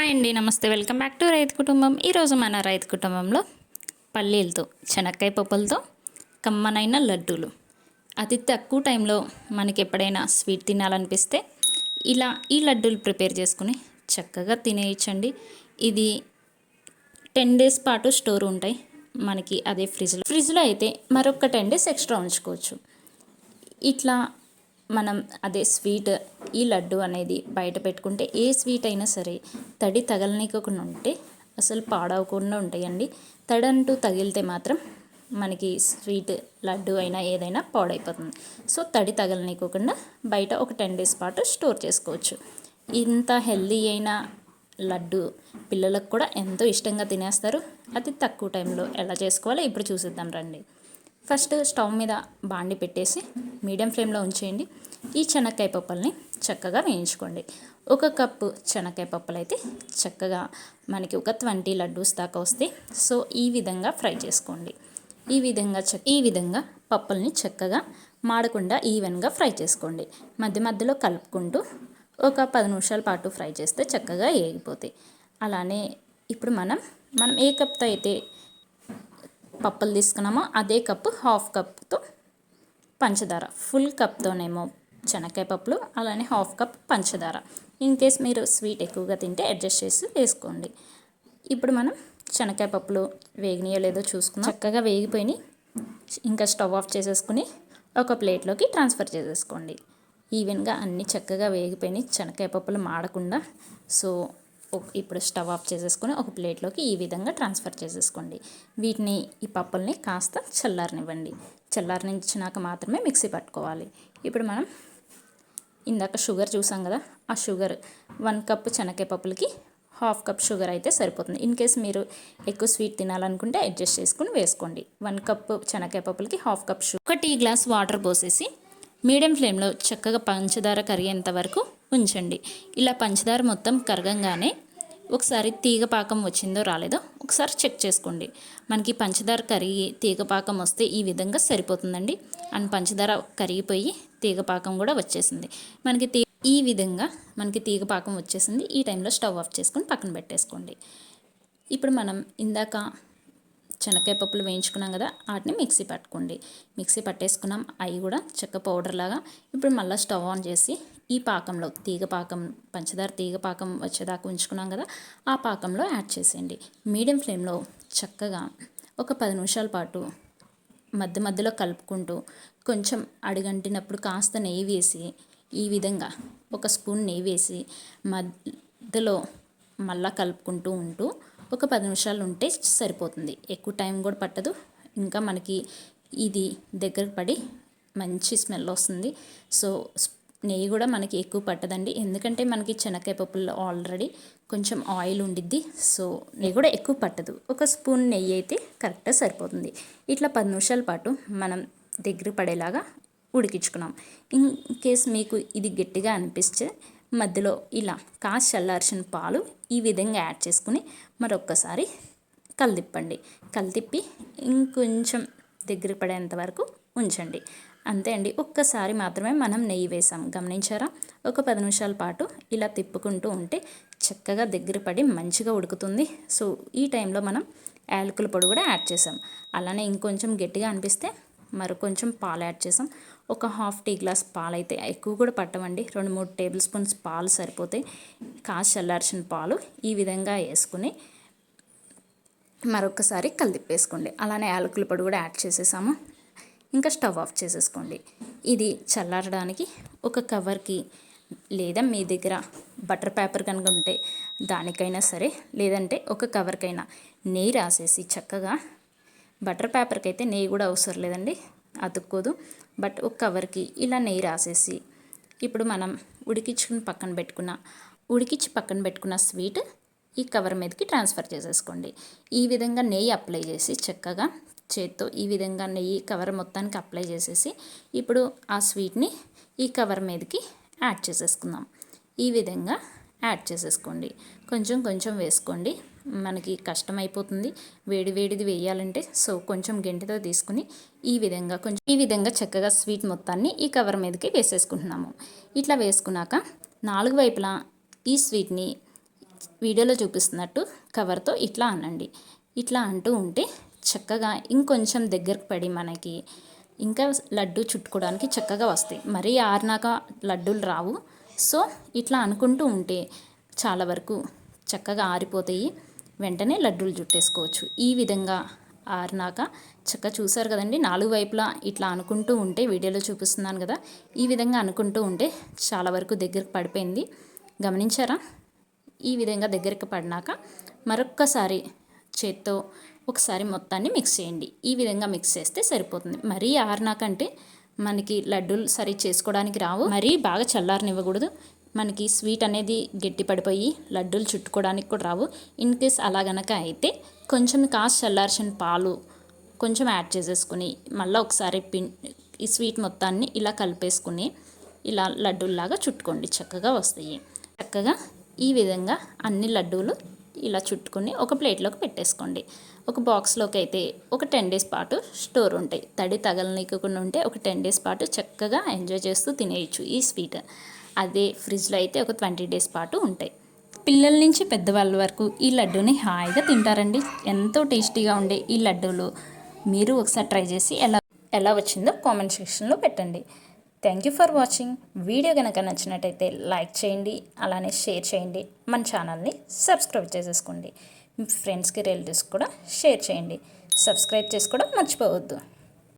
Hi అండి నమస్తే. Welcome back to రైతు కుటుంబం. ఈరోజు మన రైతు కుటుంబంలో పల్లీలతో శనక్కాయ పప్పులతో కమ్మనైన లడ్డూలు. అతి తక్కువ టైంలో మనకి ఎప్పుడైనా స్వీట్ తినాలనిపిస్తే ఇలా ఈ లడ్డూలు ప్రిపేర్ చేసుకుని చక్కగా తినేయచ్చండి. ఇది టెన్ డేస్ పాటు స్టోర్ ఉంటాయి. మనకి అదే ఫ్రిడ్జ్లో. ఫ్రిడ్జ్లో అయితే మరొక టెన్ డేస్ ఎక్స్ట్రా ఉంచుకోవచ్చు. ఇట్లా మనం అదే స్వీట్ ఈ లడ్డు అనేది బయట పెట్టుకుంటే ఏ స్వీట్ అయినా సరే తడి తగలనీయకుండా ఉంటే అసలు పాడవకుండా ఉంటాయండి. తడి అంటూ తగిలితే మాత్రం మనకి స్వీట్ లడ్డు అయినా ఏదైనా పాడైపోతుంది. సో తడి తగలనీయకుండా బయట ఒక టెన్ డేస్ పాటు స్టోర్ చేసుకోవచ్చు. ఇంత హెల్దీ అయిన లడ్డు పిల్లలకు కూడా ఎంతో ఇష్టంగా తినేస్తారు. అతి తక్కువ టైంలో ఎలా చేసుకోవాలో ఇప్పుడు చూసిద్దాం రండి. ఫస్ట్ స్టవ్ మీద బాండి పెట్టేసి మీడియం ఫ్లేమ్లో ఉంచేయండి. ఈ చెనక్కాయ పప్పుల్ని చక్కగా వేయించుకోండి. ఒక కప్పు చెనక్కాయ పప్పులు అయితే చక్కగా మనకి ఒక ట్వంటీ లడ్డూస్ దాకా వస్తాయి సో ఈ విధంగా ఫ్రై చేసుకోండి. ఈ విధంగా చ ఈ విధంగా పప్పుల్ని చక్కగా మాడకుండా ఈవెన్గా ఫ్రై చేసుకోండి. మధ్య మధ్యలో కలుపుకుంటూ ఒక పది నిమిషాల పాటు ఫ్రై చేస్తే చక్కగా ఏగిపోతాయి. అలానే ఇప్పుడు మనం మనం ఏ కప్తో అయితే పప్పులు తీసుకున్నామో? అదే కప్పు హాఫ్ కప్తో పంచదార. ఫుల్ కప్తోనేమో శనక్కాయ పప్పులు అలానే హాఫ్ కప్ పంచదార. ఇన్ కేస్ మీరు స్వీట్ ఎక్కువగా తింటే అడ్జస్ట్ చేసి వేసుకోండి. ఇప్పుడు మనం శనక్కాయ పప్పులు వేగినాయో లేదో చూసుకుని చక్కగా వేగిపోయి ఇంకా స్టవ్ ఆఫ్ చేసేసుకుని ఒక ప్లేట్లోకి ట్రాన్స్ఫర్ చేసేసుకోండి. ఈవెన్గా అన్నీ చక్కగా వేగిపోయినాయి. శనక్కాయ పప్పులు మాడకుండా. సో ఇప్పుడు స్టవ్ ఆఫ్ చేసేసుకొని ఒక ప్లేట్లోకి ఈ విధంగా ట్రాన్స్ఫర్ చేసేసుకోండి. వీటిని ఈ పప్పుల్ని కాస్త చల్లారనివ్వండి. చల్లారనిచ్చినాక మాత్రమే మిక్సీ పట్టుకోవాలి. ఇప్పుడు మనం ఇందాక షుగర్ చూసాం కదా ఆ షుగర్ వన్ కప్ చెనక్కాయ పప్పులకి హాఫ్ కప్ షుగర్ అయితే సరిపోతుంది. ఇన్ కేస్ మీరు ఎక్కువ స్వీట్ తినాలనుకుంటే అడ్జస్ట్ చేసుకుని వేసుకోండి. వన్ కప్ చెనక్కాయ పప్పులకి హాఫ్ కప్ షుగర్. ఒక టీ గ్లాస్ వాటర్ పోసేసి మీడియం ఫ్లేమ్లో చక్కగా పంచదార కరిగేంత వరకు ఉంచండి. ఇలా పంచదార మొత్తం కరగంగానే ఒకసారి తీగ పాకం వచ్చిందో రాలేదో ఒకసారి చెక్ చేసుకోండి. మనకి పంచదార కరిగి తీగ పాకం వస్తే ఈ విధంగా సరిపోతుందండి. అండ్ పంచదార కరిగిపోయి తీగ పాకం కూడా వచ్చేసింది. మనకి తీ ఈ విధంగా మనకి తీగ పాకం వచ్చేసింది. ఈ టైంలో స్టవ్ ఆఫ్ చేసుకొని పక్కన పెట్టేసుకోండి. ఇప్పుడు మనం ఇందాక శనక్కాయ పప్పులు వేయించుకున్నాం కదా వాటిని మిక్సీ పట్టుకోండి. మిక్సీ పట్టేసుకున్నాం. అవి కూడా చెక్క పౌడర్ లాగా. ఇప్పుడు మళ్ళీ స్టవ్ ఆన్ చేసి ఈ పాకంలో తీగ పాకం పంచదార తీగ పాకం వచ్చేదాకా ఉంచుకున్నాం కదా ఆ పాకంలో యాడ్ చేసేయండి. మీడియం ఫ్లేమ్లో చక్కగా ఒక పది నిమిషాల పాటు మధ్య మధ్యలో కలుపుకుంటూ కొంచెం అడిగంటినప్పుడు కాస్త నెయ్యి వేసి ఈ విధంగా ఒక స్పూన్ నెయ్యి వేసి మధ్యలో మళ్ళా కలుపుకుంటూ ఉంటూ ఒక పది నిమిషాలు ఉంటే సరిపోతుంది. ఎక్కువ టైం కూడా పట్టదు. ఇంకా మనకి ఇది దగ్గర పడి మంచి స్మెల్ వస్తుంది. సో నెయ్యి కూడా మనకి ఎక్కువ పట్టదండి. ఎందుకంటే మనకి శనక్కాయ పప్పుల్లో ఆల్రెడీ కొంచెం ఆయిల్ ఉండిద్ది. సో నెయ్యి కూడా ఎక్కువ పట్టదు. ఒక స్పూన్ నెయ్యి అయితే కరెక్ట్గా సరిపోతుంది. ఇట్లా పది నిమిషాల పాటు మనం దగ్గర పడేలాగా ఉడికించుకున్నాం. ఇన్ కేస్ మీకు ఇది గట్టిగా అనిపిస్తే మధ్యలో ఇలా కాసి చల్లార్చిన పాలు ఈ విధంగా యాడ్ చేసుకుని మరొక్కసారి కలిదిప్పండి కలితిప్పి ఇంకొంచెం దగ్గర పడేంత వరకు ఉంచండి. అంతే అండి. ఒక్కసారి మాత్రమే మనం నెయ్యి వేసాం. గమనించారా? ఒక పది నిమిషాల పాటు ఇలా తిప్పుకుంటూ ఉంటే చక్కగా దగ్గర పడి మంచిగా ఉడుకుతుంది. సో ఈ టైంలో మనం యాలకుల పొడి కూడా యాడ్ చేసాం. అలానే ఇంకొంచెం గట్టిగా అనిపిస్తే మరి కొంచెం పాలు యాడ్ చేసాం. ఒక హాఫ్ టీ గ్లాస్ పాలు అయితే ఎక్కువ కూడా పట్టవండి. రెండు మూడు టేబుల్ స్పూన్స్ పాలు సరిపోతాయి. కాసి చల్లార్చిన పాలు ఈ విధంగా వేసుకుని మరొకసారి కలిపేసుకోండి అలానే యాలకుల పొడి కూడా యాడ్ చేసేసాము. ఇంకా స్టవ్ ఆఫ్ చేసేసుకోండి. ఇది చల్లారడానికి ఒక కవర్కి లేదా మీ దగ్గర బటర్ పేపర్ కనుక ఉంటే దానికైనా సరే లేదంటే ఒక కవర్కైనా నెయ్యి రాసేసి చక్కగా బటర్ పేపర్కి అయితే నెయ్యి కూడా అవసరం లేదండి అతుక్కోదు. బట్ ఒక కవర్కి ఇలా నెయ్యి రాసేసి ఇప్పుడు మనం ఉడికించుకుని పక్కన పెట్టుకున్న ఉడికించి పక్కన పెట్టుకున్న స్వీట్ ఈ కవర్ మీదకి ట్రాన్స్ఫర్ చేసేసుకోండి. ఈ విధంగా నెయ్యి అప్లై చేసి చక్కగా చేత్తో ఈ విధంగా నెయ్యి కవర్ మొత్తానికి అప్లై చేసేసి ఇప్పుడు ఆ స్వీట్ని ఈ కవర్ మీదకి యాడ్ చేసేసుకుందాం. ఈ విధంగా యాడ్ చేసేసుకోండి. కొంచెం కొంచెం వేసుకోండి. మనకి కష్టమైపోతుంది. వేడి వేడిది వేయాలంటే సో కొంచెం గెంటితో తీసుకుని ఈ విధంగా కొంచెం ఈ విధంగా చక్కగా స్వీట్ మొత్తాన్ని ఈ కవర్ మీదకి వేసేసుకుంటున్నాము. ఇట్లా వేసుకున్నాక నాలుగు వైపులా ఈ స్వీట్ని వీడియోలో చూపిస్తున్నట్టు కవర్తో ఇట్లా అనండి. ఇట్లా అంటూ ఉంటే చక్కగా ఇంకొంచెం దగ్గరకు పడి మనకి ఇంకా లడ్డు చుట్టుకోవడానికి చక్కగా వస్తాయి. మరీ ఆరినాక లడ్డూలు రావు. సో ఇట్లా అనుకుంటూ ఉంటే చాలా వరకు చక్కగా ఆరిపోతాయి. వెంటనే లడ్డూలు చుట్టేసుకోవచ్చు. ఈ విధంగా ఆరినాక చక్కగా చూసారు కదండి నాలుగు వైపులా ఇట్లా అనుకుంటూ ఉంటే వీడియోలో చూపిస్తున్నాను కదా ఈ విధంగా అనుకుంటూ ఉంటే చాలా వరకు దగ్గరకు పడిపోయింది. గమనించారా? ఈ విధంగా దగ్గరకు పడినాక మరొక్కసారి చేత్తో ఒకసారి మొత్తాన్ని మిక్స్ చేయండి. ఈ విధంగా మిక్స్ చేస్తే సరిపోతుంది. మరీ ఆరినాకంటే మనకి లడ్డూలు సరి చేసుకోవడానికి రావు. మరీ బాగా చల్లారనివ్వకూడదు. మనకి స్వీట్ అనేది గట్టి పడిపోయి లడ్డూలు చుట్టుకోవడానికి కూడా రావు. ఇన్ కేస్ అలా గనక అయితే కొంచెం కాస్త చల్లార్చిన పాలు కొంచెం యాడ్ చేసేసుకుని మళ్ళీ ఒకసారి పిన్ ఈ స్వీట్ మొత్తాన్ని ఇలా కలిపేసుకుని ఇలా లడ్డూల్లాగా చుట్టుకోండి. చక్కగా వస్తాయి. చక్కగా ఈ విధంగా అన్ని లడ్డూలు ఇలా చుట్టుకొని ఒక ప్లేట్లోకి పెట్టేసుకోండి. ఒక బాక్స్లోకి అయితే ఒక టెన్ డేస్ పాటు స్టోర్ ఉంటాయి. తడి తగలనీయకుండా ఉంటే ఒక టెన్ డేస్ పాటు చక్కగా ఎంజాయ్ చేస్తూ తినేయచ్చు ఈ స్వీట్. అదే ఫ్రిడ్జ్లో అయితే ఒక ట్వంటీ డేస్ పాటు ఉంటాయి. పిల్లల నుంచి పెద్దవాళ్ళ వరకు ఈ లడ్డూని హాయిగా తింటారండి. ఎంతో టేస్టీగా ఉండే ఈ లడ్డూలు మీరు ఒకసారి ట్రై చేసి ఎలా ఎలా వచ్చిందో కామెంట్ సెక్షన్లో పెట్టండి. Thank you for watching video కనుక నచ్చినట్టయితే లైక్ చేయండి అలానే షేర్ చేయండి. మన ఛానల్ని సబ్స్క్రైబ్ చేసేసుకోండి. మీ ఫ్రెండ్స్కి రిలేటివ్స్ కూడా షేర్ చేయండి. సబ్స్క్రైబ్ చేసుకోవడం మర్చిపోవద్దు.